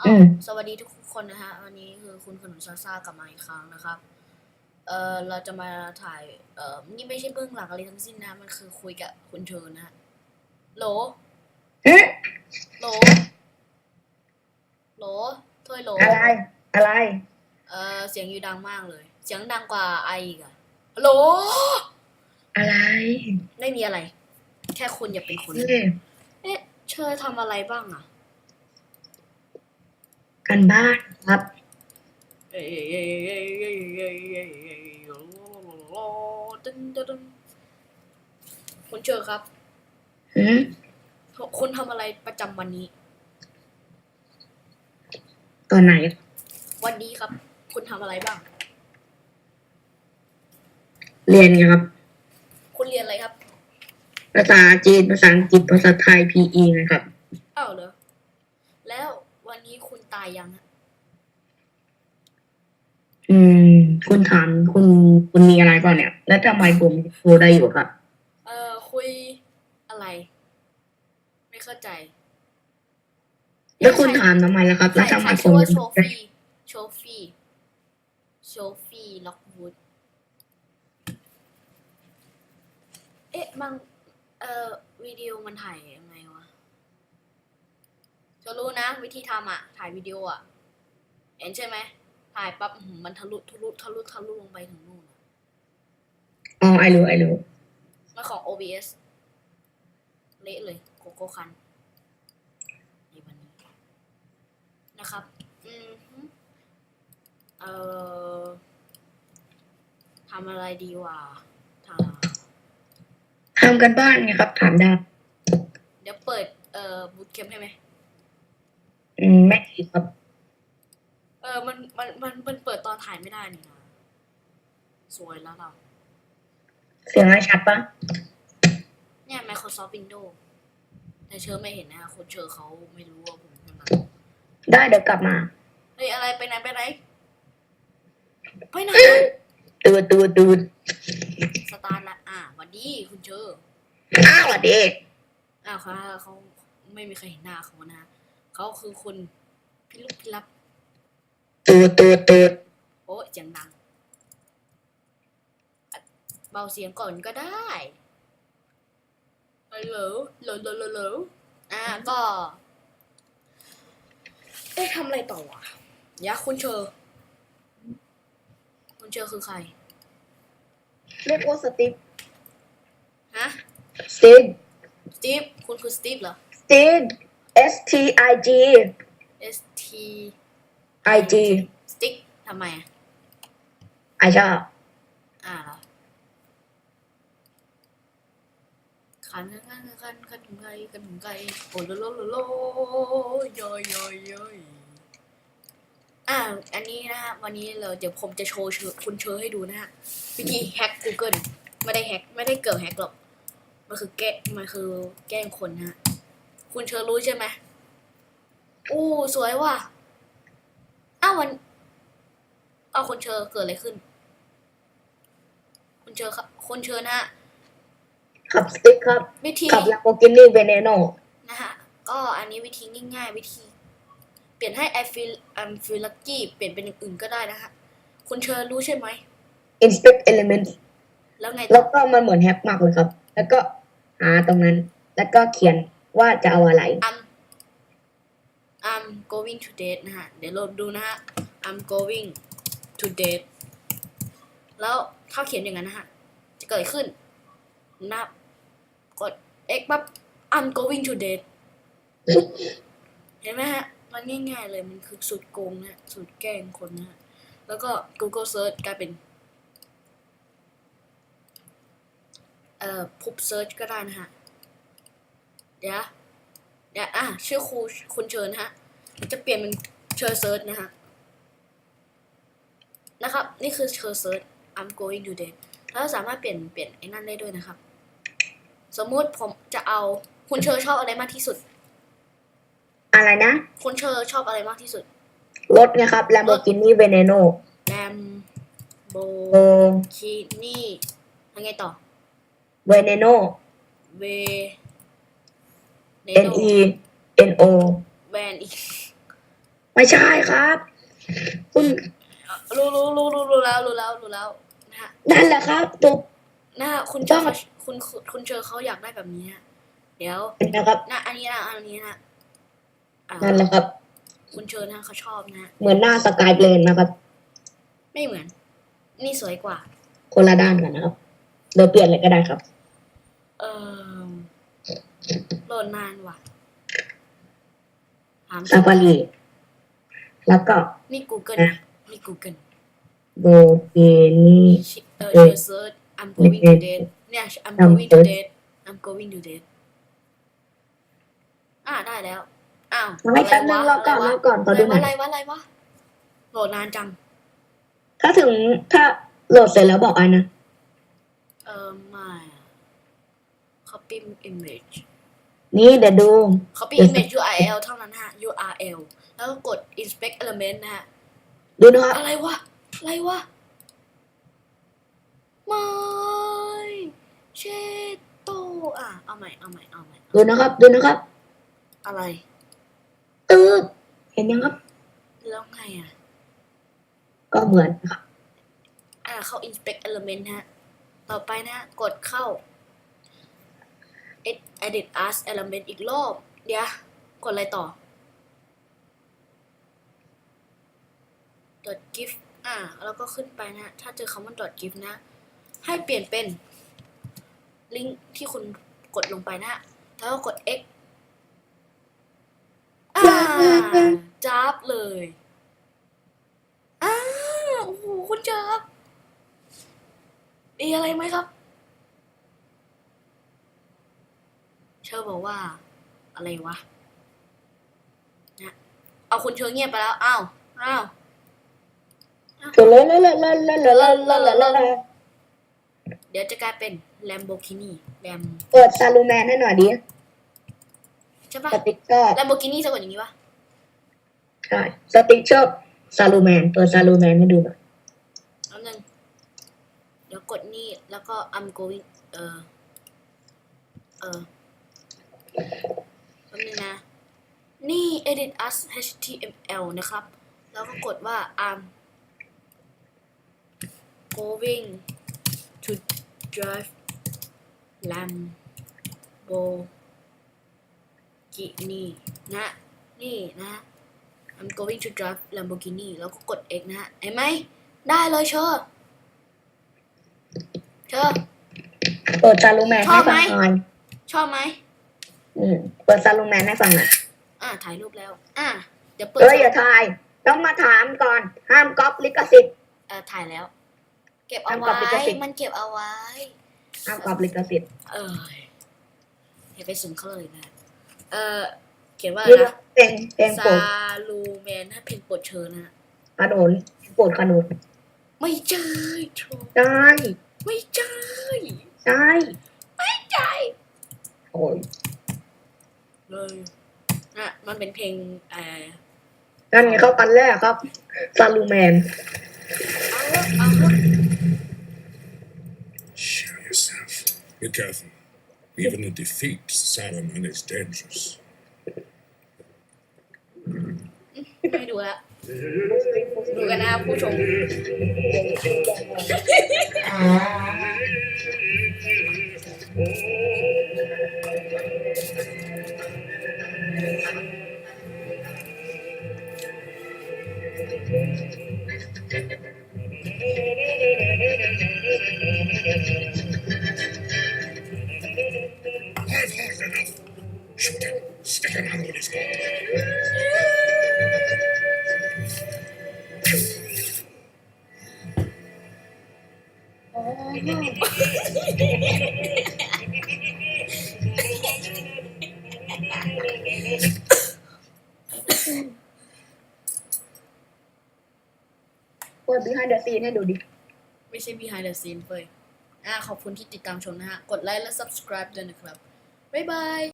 อ้าอืวมสวัสดีทุกคนนะฮะ วันนี้คือคุณขนุนซาซากลับมาอีกครั้งนะครับ เอ่อเราจะมาถ่าย เอ่อนี่ไม่ใช่เบื้องหลังอะไรทั้งสิ้นนะ มันคือคุยกับคุณเชิญนะฮะโหลเอ๊ะโหลโหลถ้วยโหลอะไร อะไร เอ่อเสียงอยู่ดังมากเลย เสียงดังกว่าไออีกอะโหลอะไร ไม่มีอะไร แค่คุณอย่าเป็นคน เอ๊ะเอ๊ะเชอทำอะไรบ้างอะ กันบ้านครับคุณเชอครับหืมคุณทำอะไรประจำวันนี้ตอนไหน วันนี้ครับ คุณทำอะไรบ้าง เรียนครับ คุณเรียนอะไรครับ ภาษาจีน ภาษาอังกฤษ ภาษาไทย PE นะครับ อ้าวเหรอ ตายยังฮะอืม คุณถามคุณคุณมีอะไรก่อนเนี่ย แล้วทำไมผมโทรได้อยู่ครับ เอ่อคุยอะไร ไม่เข้าใจแล้วคุณถามทำไมล่ะครับใครแล้วทำใคไมรผชื่อมว่าโชฟี่โชฟี่โชฟี่ล็อกวูดเอ๊ะมันเอ่อวิดีโอมันถ่ายยังไงวะ จะรู้นะ วิธีทำอะ ถ่ายวิดีโออะ เห็นใช่ไหม ถ่ายปั๊บอื้อหือมันทะลุทะลุทะลุทะลุลงไปถึงนู่นอะอ๋อไอรู้ไอรู้มันของ OBS เละเลยโกโก้คันในวันนี้นะครับ อืมฮึเอ่อทำอะไรดีวะททำกันบ้านไงครับ ถามได้ำเดี๋ยวเปิด เอ่อบูทแคมป์ให้ไหมอืม ไม่ดีครับ เออ มัน มัน มัน มันเปิดตอนถ่ายไม่ได้นี่นะ สวยแล้วเราเสียงอะไรชัดปะเนี่ย Microsoft Windows แต่เชอร์ไม่เห็นนะคนเชอร์เขาไม่รู้ว่าผมกำลังได้เดี๋ยวกลับมา เฮ้ย อะไรไปไหนไปไหน ไปไหน ตูดตูดตูดสตาร์ทละ อ่าหวันดีคุณเชอร์อ้าวสวัสดีอ้าวเขาเขาไม่มีใครเห็นหน้าเขานะ เขาคือคุณพี่ลูกพี่รับตูดตูดตูดโอ้ยเสียงดังอะเบาเสียงก่อนก็ได้ฮัลโหลโหลโหลโหลโหลอ่าก็ เอ๊ะทำอะไรต่อวะยะคุณเชอร์คุณเชอร์คือใคร เรียกว่าสตีฟฮะ สตีฟสตีฟคุณคือสตีฟเหรอ สตีฟ S T I G S T I G สติ๊กทำไมอะไอชอบอ่าเหรอขันขันขันขันถึงไกลกันถึงไกลโอ้โลโลโลโลยอยยอยยอยอ่าอันนี้นะฮะวันนี้เราเดี๋ยวผมจะโชว์เชอคุณเชอให้ดูนะฮะวิธีแฮ็ก Google ไม่ได้แฮ็กไม่ได้เกิดแฮ็กหรอก มันคือแก้มันคือแกล้งคนนะฮะ คุณเชอรู้ใช่ไหมอู้สวยว่ะ อ้าววันเอาคุณเชอเกิดอะไรขึ้นคุณเชอครับคุณเชอนะฮะขับสติ๊กครับ วิธีขับลาโบกินี่เวเนโนนะฮะ ก็อันนี้วิธีง่ายๆ วิธี เปลี่ยนให้ I feel I'm feel lucky เปลี่ยนเป็นอย่างอื่นก็ได้นะฮะคุณเชอรู้ใช่ไหม inspect element แล้วไงแล้ต่วอก็มันเหมือนแฮกมากเลยครับ แล้วก็หาตรงนั้น แล้วก็เขียน ว่าจะเอาอะไร I'm I'm going to date นะฮะ เดี๋ยวเราดูนะฮะ I'm going to date แล้วถ้าเขียนอย่างนั้นนะฮะ จะเกิดขึ้น นับ กด X ปั๊บ I'm going to date เห็นไหมฮะ มันง่ายๆเลย มันคือสุดโกงนะฮะสุดแกล้งคนนะฮะ แล้วก็ Google Search กลายเป็น เอ่อพุบ Search ก็ได้นะฮะ เดี๋ยวเดี๋ยวอะชื่อครูคุณเชิญนะฮะ จะเปลี่ยนเป็นเชิญเซิร์ชนะฮะ นะครับ นี่คือเชิญเซิร์ช I'm going to date แล้วสามารถเปลี่ยนเปลี่ยนไอ้นั่นได้ด้วยนะครับ สมมุติผมจะเอาคุณเชอชอบอะไรมากที่สุด อะไรนะ คุณเชอชอบอะไรมากที่สุด รถนะครับ Lamborghini Veneno แลมโบโอคีนี่ยังไงต่อ Veneno เวเน N E N O แวนอีกปไม่ใช่ครับ คุณรู้รู้รู้รู้รู้แล้วรู้แล้วรู้แล้วนะฮะนั่นแหละครับตุกนะฮะคุณเจอเขาคุณคุณคุณเจอเขาอยากได้แบบนี้ฮะเดี๋ยวนะครับ นะอันนี้นะอันนี้นะอ่านั่นแหละครับ คุณเชิญนะเขาชอบนะฮะเหมือนหน้าสกายเบลนนะครับ ไม่เหมือน นี่สวยกว่า คนละด้านกันนะครับเราเปลี่ยนเลยก็ได้ครับ เออ โหลดนานว่ะถามซาฟารีแล้วก็นี่ Google นะนี่ Google โบเกนี่ เออเออเชิญ search I'm going to date เนี่ย I'm going to date I'm going to date อ่าได้แล้ว อ้าวไม่แป๊บนึงรอก่อนรอก่อนขออะไรดูหน่วะอยอะไรวะอะไรวะโหลดนานจัง ถ้าถึงถ้าโหลดเสร็จแล้วบอกไอ้นะ เออไม่อะ copy image นี่เดี๋ยวดู copy เดี๋ยว image URL เท่านั้นฮะ URL แล้วก็กด inspect element นะฮะ ดูนะครับ อะไรวะ อะไรวะไม่เชดโตอะ เอาใหม่ เอาใหม่ เอาใหม่ ดูนะครับ ดูนะครับ อะไร ตึ๊บเห็นยังครับ แล้วไงอะ ก็เหมือนนะครับ อ่าเข้า inspect element ฮะ ต่อไปนะฮะกดเข้า Ed- edit as element อีกรอบ เดี๋ยว กดอะไรต่อ dot gif อ่า แล้วก็ขึ้นไปนะ ถ้าเจอคำว่า dot gif นะ ให้เปลี่ยนเป็น ลิงก์ที่คุณกดลงไปนะฮะแล้วก็กด x อ่าจับเลยอ้าโอ้โหคุณจับดีอะไรไหมครับ เชอบอกว่า อะไรวะนะเอาคุณเชอร์เงียบไปแล้วอ้าวอ้าวเดี๋ยวจะกลายเป็นแลมโบกินี่แลมเปิดซาลูแมนให้หน่อยดิใช่ปะสติ๊กเกอร์แลมโบกินีสะกดอย่างนี้ปะใช่สติ๊กเกอร์ซาลูแมนเปิดซาลูแมนให้ดูหน่อยแป๊บนึงเดี๋ยวกดนี่แล้วก็ I'm going เออเออ นึงนะ นี่ edit as html นะครับ แล้วก็กดว่า I'm going to drive Lamborghini นะ นี่นะ I'm going to drive Lamborghini แล้วก็กด X นะฮะเห็นไหม ได้เลยเชอร์เชอร์เปิดซาลูแมนให้ฟังหน่อยชอบไหม อืมเปิดซาลูแมนให้ฟังหน่อยอ่าถ่ายรูปแล้ว อ่าเดี๋ยวเปิดเอ้ยอย่าถ่าย ต้องมาถามก่อน ห้ามก๊อปลิขสิทธิ์ เออถ่ายแล้ว เก็บเอาทำกับไว้ลิขสิทธิ์ มันเก็บเอาไว้ ห้ามก๊อปลิขสิทธิ์เอออย่าไปสนเขาเลยนะ เออเขียนว่านี่อะไรนะเพลงเพลงโปรซาดลูแมนถ้าเพลงโปรดเชิญนะฮะขนุนโปรดขนุนไม่ใช่โชว์ใช่ไม่ใช่ ใช่ไม่ใช่ โอ้ย เลยนะมันเป็นเพลงเอ่อนั่นไงเขากันแรกครับซาลูแมน เอาละเอาละ Show yourself. Be careful. Even in defeat, Saruman is dangerous. ไม่ดูละดูกันนะผู้ชม I've ด behind the scene ให้ดูดิ ไม่ใช่ behind the scene เฟ้ยอ่าขอบคุณที่ติดตามชมนะฮะ กดไลค์และ subscribe ด้วยนะครับ บ๊ายบาย